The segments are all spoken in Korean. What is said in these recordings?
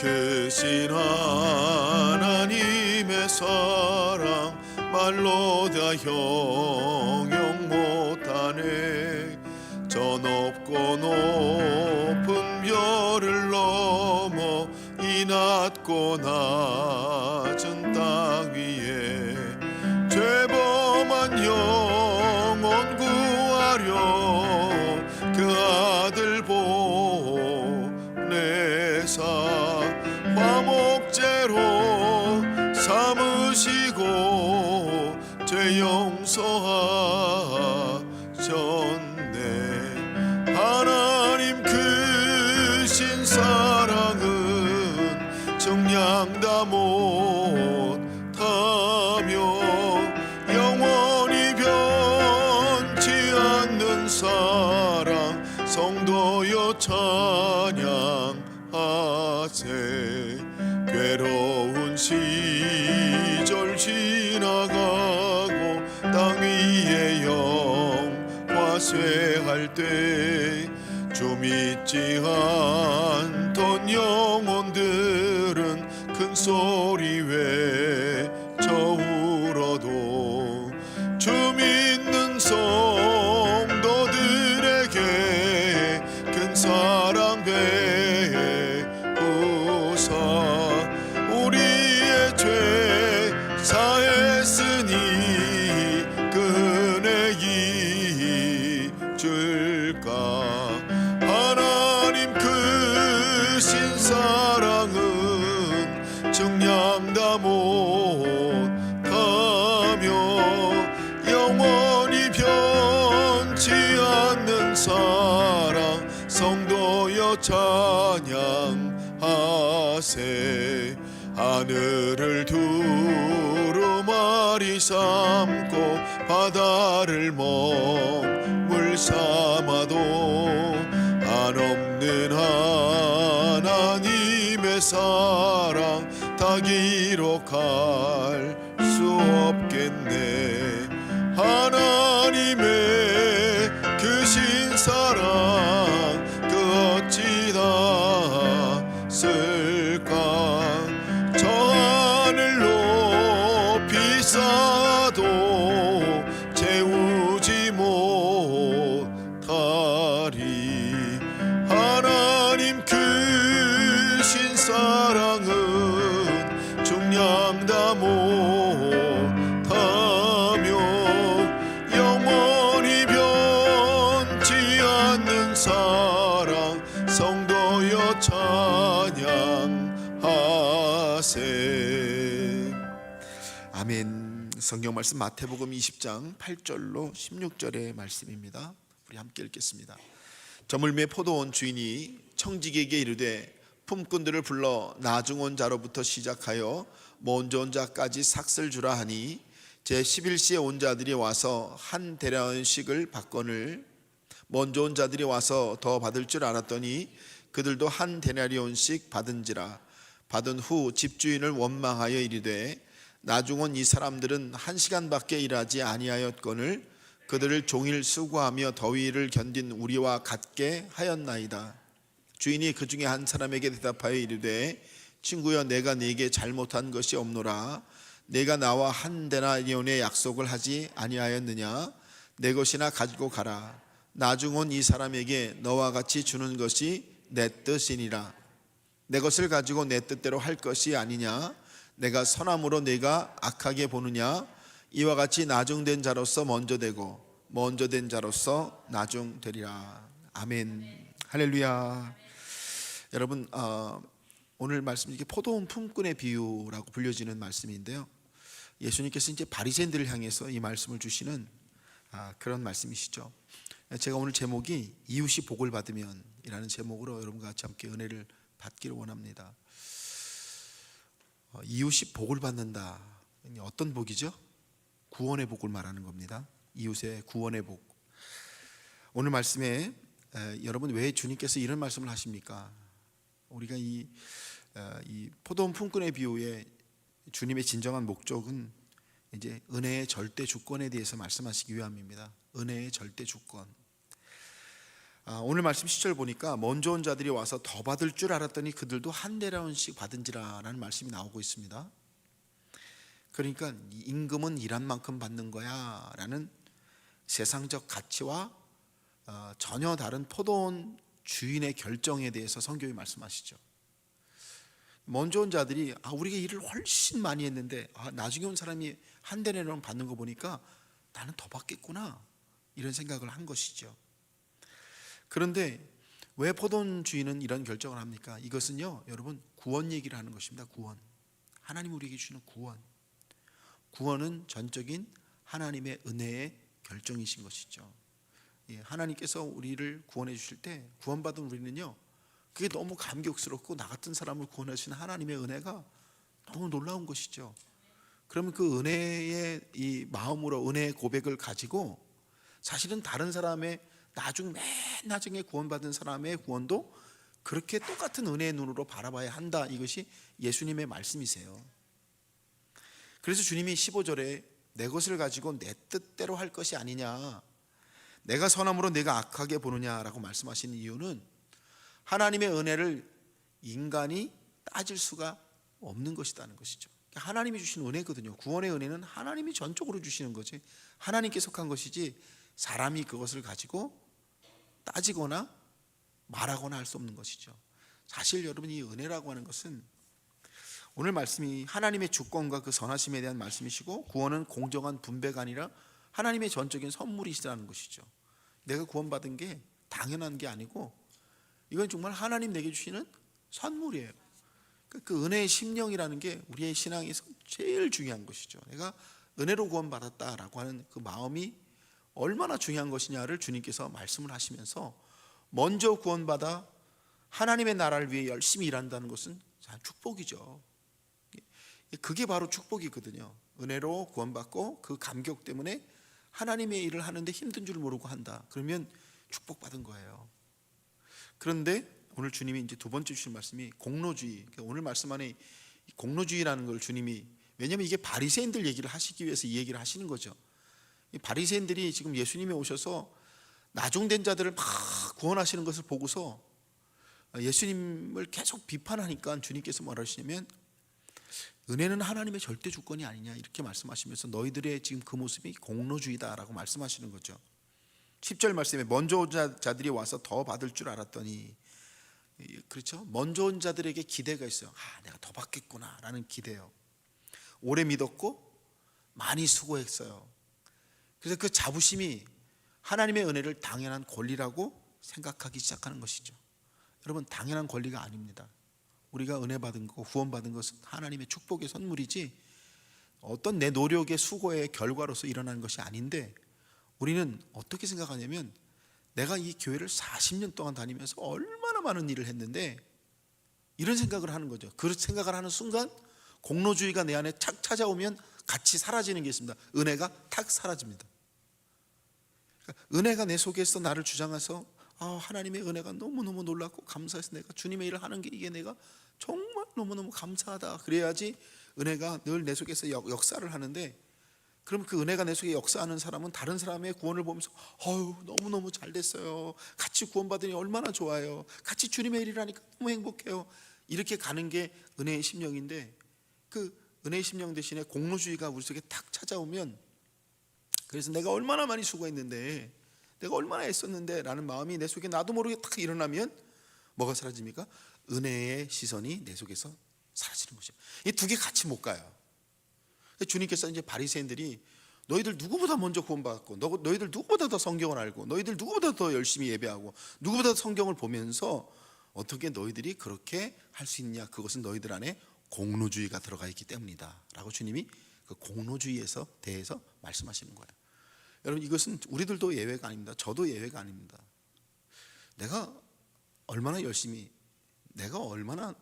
그 크신 하나님의 사랑 말로 다 형용 못하네. 저 높고 높은 별을 넘어 이 낮고 낮은 땅 위에 때주 믿지 않 사랑은 증량다 못하며 영원히 변치 않는 사랑 성도여 찬양하세. 하늘을 두루마리 삼고 바다를 먹물 삼아도 한없는 하나님의 사랑 다 기록할 수 없겠네. 하나님의 크신 사랑 그 어찌 다 쓸 말씀 마태복음 20장 8절로 16절의 말씀입니다. 우리 함께 읽겠습니다. 저물매 포도원 주인이 청직에게 이르되 품꾼들을 불러 나중 온 자로부터 시작하여 먼저 온 자까지 삭슬 주라 하니 제 11시에 온 자들이 와서 한 대량씩을 받거늘 먼저 온 자들이 와서 더 받을 줄 알았더니 그들도 한 데나리온씩 받은지라 받은 후 집주인을 원망하여 이르되 나중 온이 사람들은 한 시간밖에 일하지 아니하였거늘 그들을 종일 수고하며 더위를 견딘 우리와 같게 하였나이다. 주인이 그 중에 한 사람에게 대답하여 이르되 친구여 내가 네게 잘못한 것이 없노라. 내가 나와 한 데나리온의 약속을 하지 아니하였느냐? 내 것이나 가지고 가라. 나중 온이 사람에게 너와 같이 주는 것이 내 뜻이니라. 내 것을 가지고 내 뜻대로 할 것이 아니냐 내가 선함으로 내가 악하게 보느냐? 이와 같이 나중된 자로서 먼저 되고 먼저 된 자로서 나중되리라. 아멘. 할렐루야. 여러분 어, 오늘 말씀 이게 포도원 품꾼의 비유라고 불려지는 말씀인데요. 예수님께서 이제 바리새인들을 향해서 이 말씀을 주시는 아, 그런 말씀이시죠. 제가 오늘 제목이 이웃이 복을 받으면이라는 제목으로 여러분과 함께 은혜를 받기를 원합니다. 어, 이웃이 복을 받는다. 어떤 복이죠? 구원의 복을 말하는 겁니다. 이웃의 구원의 복. 오늘 말씀에 에, 여러분 왜 주님께서 이런 말씀을 하십니까? 우리가 이, 어, 이 포도원 품꾼의 비유에 주님의 진정한 목적은 이제 은혜의 절대 주권에 대해서 말씀하시기 위함입니다. 은혜의 절대 주권. 아, 오늘 말씀 시절 보니까 먼저 온 자들이 와서 더 받을 줄 알았더니 그들도 한 대라운씩 받은지라라는 말씀이 나오고 있습니다. 그러니까 임금은 일한 만큼 받는 거야라는 세상적 가치와 어, 전혀 다른 포도원 주인의 결정에 대해서 성경이 말씀하시죠. 먼저 온 자들이 아 우리가 일을 훨씬 많이 했는데 아 나중에 온 사람이 한 대라운 받는 거 보니까 나는 더 받겠구나 이런 생각을 한 것이죠. 그런데 왜 포돈 주인은 이런 결정을 합니까? 이것은요, 여러분 구원 얘기를 하는 것입니다. 구원. 하나님 우리에게 주시는 구원. 구원은 전적인 하나님의 은혜의 결정이신 것이죠. 예, 하나님께서 우리를 구원해 주실 때 구원받은 우리는요, 그게 너무 감격스럽고 나 같은 사람을 구원하신 하나님의 은혜가 너무 놀라운 것이죠. 그러면 그 은혜의 이 마음으로 은혜의 고백을 가지고 사실은 다른 사람의 나중 맨 나중에 구원받은 사람의 구원도 그렇게 똑같은 은혜의 눈으로 바라봐야 한다. 이것이 예수님의 말씀이세요. 그래서 주님이 15절에 내 것을 가지고 내 뜻대로 할 것이 아니냐. 내가 선함으로 내가 악하게 보느냐라고 말씀하시는 이유는 하나님의 은혜를 인간이 따질 수가 없는 것이라는 것이죠. 하나님이 주신 은혜거든요. 구원의 은혜는 하나님이 전적으로 주시는 거지. 하나님께 속한 것이지 사람이 그것을 가지고 따지거나 말하거나 할 수 없는 것이죠. 사실 여러분 이 은혜라고 하는 것은 오늘 말씀이 하나님의 주권과 그 선하심에 대한 말씀이시고 구원은 공정한 분배가 아니라 하나님의 전적인 선물이시라는 것이죠. 내가 구원받은 게 당연한 게 아니고 이건 정말 하나님 내게 주시는 선물이에요. 그, 그 은혜의 심령이라는 게 우리의 신앙에서 제일 중요한 것이죠. 내가 은혜로 구원받았다라고 하는 그 마음이 얼마나 중요한 것이냐를 주님께서 말씀을 하시면서 먼저 구원받아 하나님의 나라를 위해 열심히 일한다는 것은 축복이죠. 그게 바로 축복이거든요. 은혜로 구원받고 그 감격 때문에 하나님의 일을 하는데 힘든 줄 모르고 한다. 그러면 축복받은 거예요. 그런데 오늘 주님이 이제 두 번째 주신 말씀이 공로주의. 그러니까 오늘 말씀 안에 공로주의라는 걸 주님이 왜냐하면 이게 바리새인들 얘기를 하시기 위해서 이 얘기를 하시는 거죠. 이 바리새인들이 지금 예수님이 오셔서 나중된 자들을 막 구원하시는 것을 보고서 예수님을 계속 비판하니까 주님께서 뭐라 하시냐면 은혜는 하나님의 절대 주권이 아니냐 이렇게 말씀하시면서 너희들의 지금 그 모습이 공로주의다라고 말씀하시는 거죠. 10절 말씀에 먼저 온 자들이 와서 더 받을 줄 알았더니 그렇죠? 먼저 온 자들에게 기대가 있어요. 아, 내가 더 받겠구나라는 기대요. 오래 믿었고 많이 수고했어요. 그래서 그 자부심이 하나님의 은혜를 당연한 권리라고 생각하기 시작하는 것이죠. 여러분 당연한 권리가 아닙니다. 우리가 은혜 받은 거, 구원 받은 것은 하나님의 축복의 선물이지 어떤 내 노력의 수고의 결과로서 일어나는 것이 아닌데 우리는 어떻게 생각하냐면 내가 이 교회를 40년 동안 다니면서 얼마나 많은 일을 했는데 이런 생각을 하는 거죠. 그 생각을 하는 순간 공로주의가 내 안에 착 찾아오면 같이 사라지는 게 있습니다. 은혜가 탁 사라집니다. 은혜가 내 속에서 나를 주장해서 아, 하나님의 은혜가 너무너무 놀랍고 감사해서 내가 주님의 일을 하는 게 이게 내가 정말 너무너무 감사하다. 그래야지 은혜가 늘 내 속에서 역, 사를 하는데 그럼 그 은혜가 내 속에 역사하는 사람은 다른 사람의 구원을 보면서 어유 너무너무 잘 됐어요. 같이 구원받으니 얼마나 좋아요. 같이 주님의 일을 하니까 너무 행복해요. 이렇게 가는 게 은혜의 심령인데 그 은혜의 심령 대신에 공로주의가 우리 속에 탁 찾아오면 그래서 내가 얼마나 많이 수고했는데 내가 얼마나 애썼는데 라는 마음이 내 속에 나도 모르게 탁 일어나면 뭐가 사라집니까? 은혜의 시선이 내 속에서 사라지는 거죠. 이 두 개 같이 못 가요. 주님께서 이제 바리새인들이 너희들 누구보다 먼저 구원받았고 너, 너희들 누구보다 더 성경을 알고 너희들 누구보다 더 열심히 예배하고 누구보다 더 성경을 보면서 어떻게 너희들이 그렇게 할 수 있냐 그것은 너희들 안에 공로주의가 들어가 있기 때문이다 라고 주님이 그 공로주의에서 대해서 말씀하시는 거예요 여러분 이것은 우리들도 예외가 아닙니다 저도 예외가 아닙니다 내가 얼마나 열심히 내가 얼마나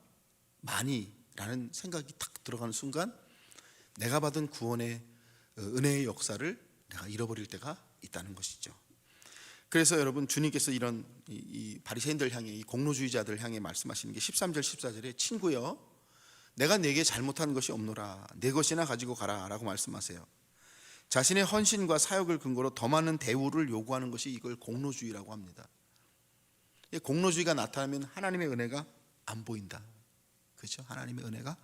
많이 라는 생각이 탁 들어가는 순간 내가 받은 구원의 어, 은혜의 역사를 내가 잃어버릴 때가 있다는 것이죠. 그래서 여러분 주님께서 이런 이, 이 바리새인들 향해 이 공로주의자들 향해 말씀하시는 게 13절 14절에 친구여 내가 네게 잘못한 것이 없노라 내 것이나 가지고 가라라고 말씀하세요. 자신의 헌신과 사역을 근거로 더 많은 대우를 요구하는 것이 이걸 공로주의라고 합니다. 이 공로주의가 나타나면 하나님의 은혜가 안 보인다. 그렇죠? 하나님의 은혜가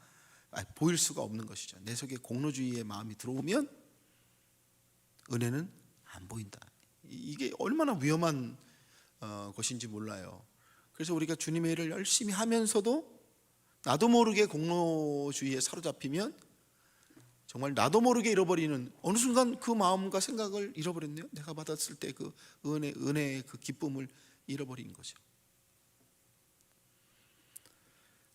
아니, 보일 수가 없는 것이죠. 내 속에 공로주의의 마음이 들어오면 은혜는 안 보인다. 이- 이게 얼마나 위험한 어, 것인지 몰라요. 그래서 우리가 주님의 일을 열심히 하면서도 나도 모르게 공로주의에 사로잡히면 정말 나도 모르게 잃어버리는 어느 순간 그 마음과 생각을 잃어버렸네요. 내가 받았을 때 그 은혜 은혜의 그 기쁨을 잃어버린 거죠.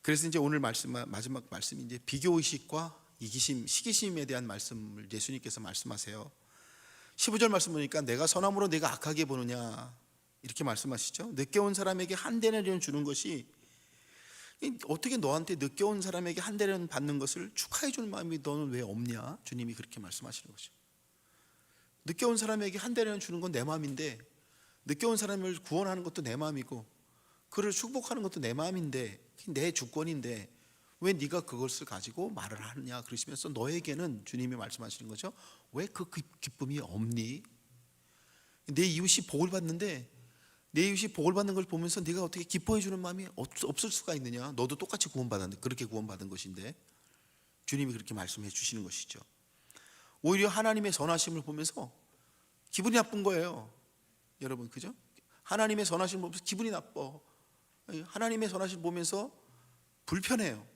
그래서 이제 오늘 말씀 마지막 말씀이 이제 비교 의식과 이기심, 시기심에 대한 말씀을 예수님께서 말씀하세요. 15절 말씀 보니까 내가 선함으로 내가 악하게 보느냐 이렇게 말씀하시죠. 늦게 온 사람에게 한 대내리는 주는 것이 이 어떻게 너한테 늦게 온 사람에게 한 대는 받는 것을 축하해 주는 마음이 너는 왜 없냐? 주님이 그렇게 말씀하시는 거죠. 늦게 온 사람에게 한 대는 주는 건 내 마음인데 늦게 온 사람을 구원하는 것도 내 마음이고 그를 축복하는 것도 내 마음인데 내 주권인데 왜 네가 그것을 가지고 말을 하느냐 그러시면서 너에게는 주님이 말씀하시는 거죠. 왜 그 기쁨이 없니? 내 이웃이 복을 받는데 내 이웃이 복을 받는 걸 보면서 네가 어떻게 기뻐해 주는 마음이 없- 없을 수가 있느냐? 너도 똑같이 구원받았는데 그렇게 구원받은 것인데 주님이 그렇게 말씀해 주시는 것이죠. 오히려 하나님의 선하심을 보면서 기분이 나쁜 거예요. 여러분 그죠? 하나님의 선하심을 보면서 기분이 나빠. 하나님의 선하심을 보면서 불편해요.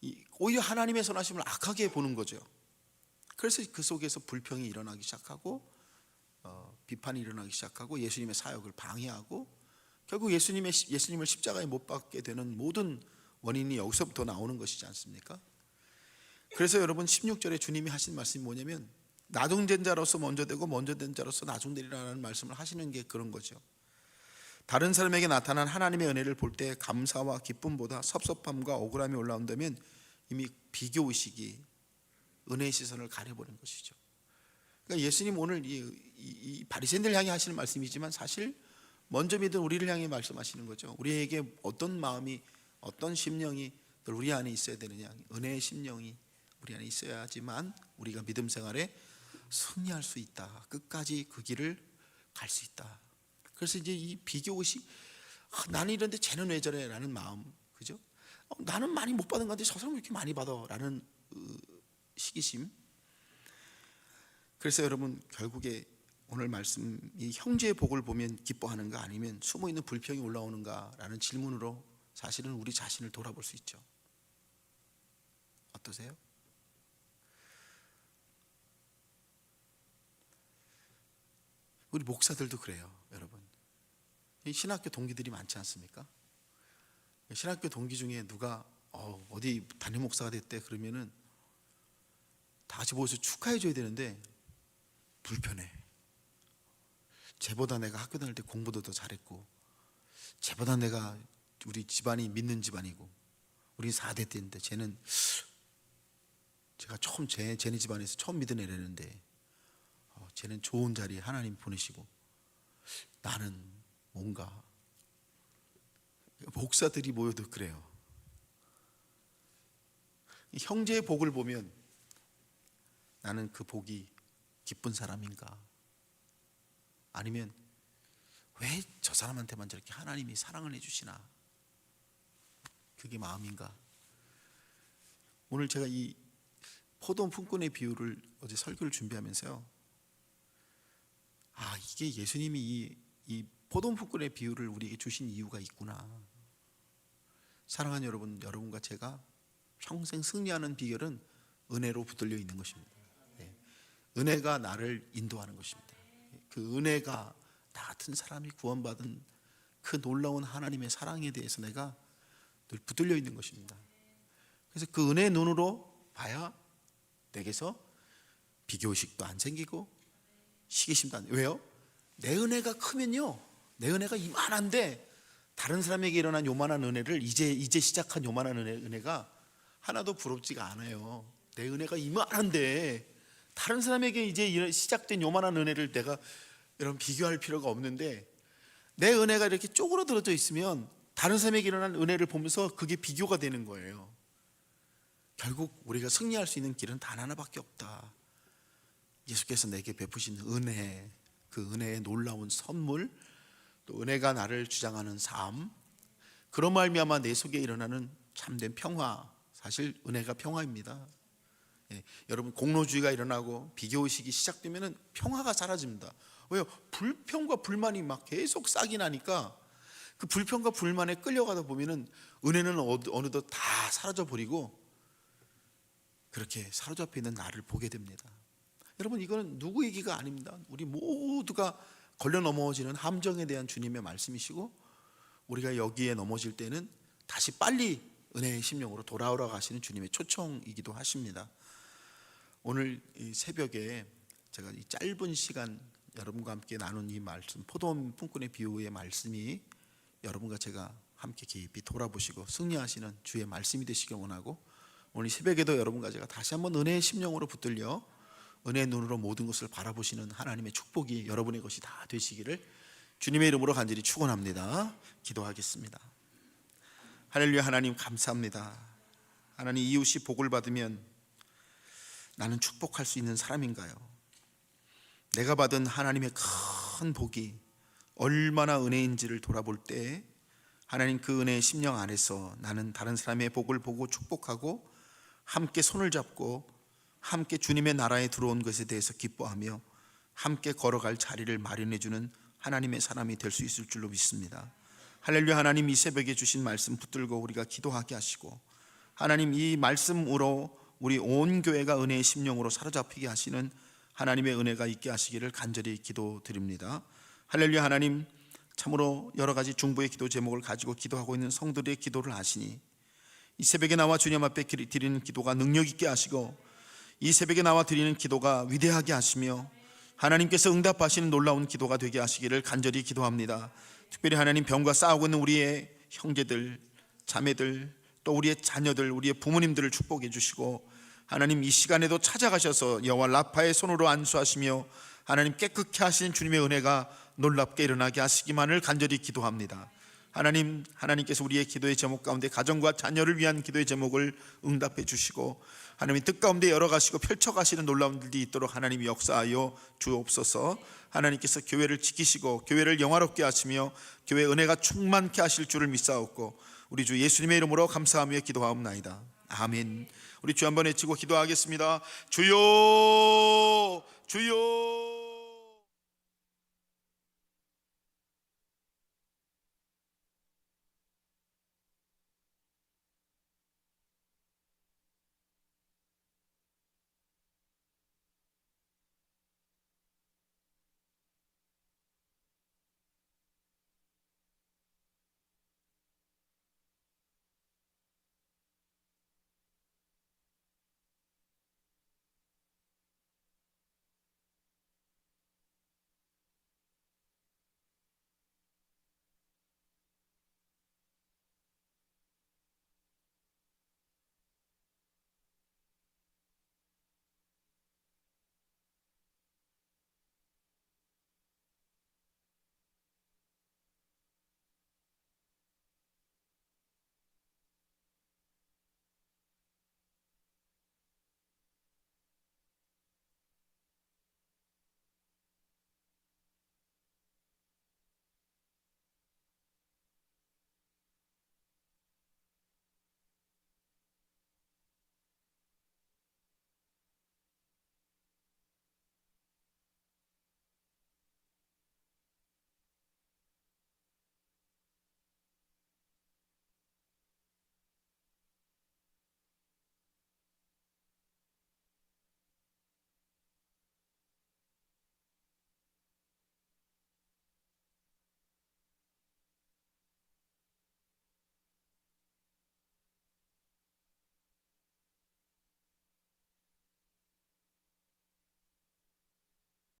이- 오히려 하나님의 선하심을 악하게 보는 거죠. 그래서 그 속에서 불평이 일어나기 시작하고 어, 비판이 일어나기 시작하고 예수님의 사역을 방해하고 결국 예수님의 예수님을 십자가에 못 박게 되는 모든 원인이 여기서부터 나오는 것이지 않습니까? 그래서 여러분 16절에 주님이 하신 말씀이 뭐냐면 나중된 자로서 먼저 되고 먼저 된 자로서 나중되리라는 말씀을 하시는 게 그런 거죠. 다른 사람에게 나타난 하나님의 은혜를 볼 때 감사와 기쁨보다 섭섭함과 억울함이 올라온다면 이미 비교 의식이 은혜의 시선을 가려버린 것이죠. 그러니까 예수님 오늘 이, 이, 이 바리새인들 향해 하시는 말씀이지만 사실 먼저 믿은 우리를 향해 말씀하시는 거죠. 우리에게 어떤 마음이 어떤 심령이 늘 우리 안에 있어야 되느냐 은혜의 심령이 우리 안에 있어야지만 우리가 믿음 생활에 승리할 수 있다. 끝까지 그 길을 갈 수 있다. 그래서 이제 이 비교 의식 아, 나는 이런데 쟤는 왜 저래라는 마음 그죠? 어, 나는 많이 못 받은 건데 저 사람 왜 이렇게 많이 받아라는 어, 시기심. 그래서 여러분 결국에 오늘 말씀 이 형제의 복을 보면 기뻐하는가 아니면 숨어 있는 불평이 올라오는가라는 질문으로 사실은 우리 자신을 돌아볼 수 있죠. 어떠세요? 우리 목사들도 그래요, 여러분. 이 신학교 동기들이 많지 않습니까? 신학교 동기 중에 누가 어, 어디 담임 목사가 됐대 그러면은 다 같이 모여서 축하해 줘야 되는데 불편해. 쟤보다 내가 학교 다닐 때 공부도 더 잘했고 쟤보다 내가 우리 집안이 믿는 집안이고 우리 4대 때인데 쟤는 제가 처음 쟤, 쟤네 집안에서 처음 믿은 애라는데 어, 쟤는 좋은 자리에 하나님 보내시고 나는 뭔가 목사들이 모여도 그래요. 형제의 복을 보면 나는 그 복이 기쁜 사람인가? 아니면 왜 저 사람한테만 저렇게 하나님이 사랑을 해주시나? 그게 마음인가? 오늘 제가 이 포도 품꾼의 비유를 어제 설교를 준비하면서요. 아 이게 예수님이 이, 이 포도 품꾼의 비유를 우리에게 주신 이유가 있구나. 사랑하는 여러분, 여러분과 제가 평생 승리하는 비결은 은혜로 붙들려 있는 것입니다. 네. 은혜가 나를 인도하는 것입니다. 그 은혜가 나 같은 사람이 구원받은 그 놀라운 하나님의 사랑에 대해서 내가 늘 붙들려 있는 것입니다. 그래서 그 은혜의 눈으로 봐야 내게서 비교의식도 안 생기고 시기심도 안 왜요? 내 은혜가 크면요 내 은혜가 이만한데 다른 사람에게 일어난 요만한 은혜를 이제 이제 시작한 요만한 은혜, 은혜가 하나도 부럽지가 않아요 내 은혜가 이만한데 다른 사람에게 이제 시작된 요만한 은혜를 내가 여러분 비교할 필요가 없는데 내 은혜가 이렇게 쪼그러들어져 있으면 다른 사람에게 일어난 은혜를 보면서 그게 비교가 되는 거예요 결국 우리가 승리할 수 있는 길은 단 하나밖에 없다. 예수께서 내게 베푸신 은혜, 그 은혜의 놀라운 선물, 또 은혜가 나를 주장하는 삶, 그런 말미암아 내 속에 일어나는 참된 평화, 사실 은혜가 평화입니다. 예, 여러분 공로주의가 일어나고 비교의식이 시작되면 평화가 사라집니다. 왜요? 불평과 불만이 막 계속 싹이 나니까 그 불평과 불만에 끌려가다 보면은 은혜는 어느- 어느덧 다 사라져 버리고 그렇게 사로잡혀 있는 나를 보게 됩니다. 여러분 이거는 누구 얘기가 아닙니다. 우리 모두가 걸려 넘어지는 함정에 대한 주님의 말씀이시고 우리가 여기에 넘어질 때는 다시 빨리 은혜의 심령으로 돌아오라 하시는 주님의 초청이기도 하십니다. 오늘 이 새벽에 제가 이 짧은 시간 여러분과 함께 나눈 이 말씀 포도원 품꾼의 비유의 말씀이 여러분과 제가 함께 깊이 돌아보시고 승리하시는 주의 말씀이 되시길 원하고 오늘 새벽에도 여러분과 제가 다시 한번 은혜의 심령으로 붙들려 은혜의 눈으로 모든 것을 바라보시는 하나님의 축복이 여러분의 것이 다 되시기를 주님의 이름으로 간절히 축원합니다. 기도하겠습니다. 할렐루야 하나님 감사합니다. 하나님 이웃이 복을 받으면 나는 축복할 수 있는 사람인가요? 내가 받은 하나님의 큰 복이 얼마나 은혜인지를 돌아볼 때 하나님 그 은혜의 심령 안에서 나는 다른 사람의 복을 보고 축복하고 함께 손을 잡고 함께 주님의 나라에 들어온 것에 대해서 기뻐하며 함께 걸어갈 자리를 마련해 주는 하나님의 사람이 될 수 있을 줄로 믿습니다. 할렐루야 하나님 이 새벽에 주신 말씀 붙들고 우리가 기도하게 하시고 하나님 이 말씀으로 우리 온 교회가 은혜의 심령으로 사로잡히게 하시는 하나님의 은혜가 있게 하시기를 간절히 기도드립니다. 할렐루야 하나님 참으로 여러 가지 중보의 기도 제목을 가지고 기도하고 있는 성도들의 기도를 하시니 이 새벽에 나와 주님 앞에 기- 드리는 기도가 능력 있게 하시고 이 새벽에 나와 드리는 기도가 위대하게 하시며 하나님께서 응답하시는 놀라운 기도가 되게 하시기를 간절히 기도합니다. 특별히 하나님 병과 싸우고 있는 우리의 형제들, 자매들, 또 우리의 자녀들, 우리의 부모님들을 축복해 주시고 하나님 이 시간에도 찾아가셔서 여호와 라파의 손으로 안수하시며 하나님 깨끗게 하신 주님의 은혜가 놀랍게 일어나게 하시기만을 간절히 기도합니다. 하나님, 하나님께서 우리의 기도의 제목 가운데 가정과 자녀를 위한 기도의 제목을 응답해 주시고 하나님 뜻 가운데 열어가시고 펼쳐가시는 놀라운 일이 있도록 하나님이 역사하여 주옵소서. 하나님께서 교회를 지키시고 교회를 영화롭게 하시며 교회 은혜가 충만케 하실 줄을 믿사옵고 우리 주 예수님의 이름으로 감사하며 기도하옵나이다. 아멘. 우리 주 한번 외치고 기도하겠습니다. 주여, 주여.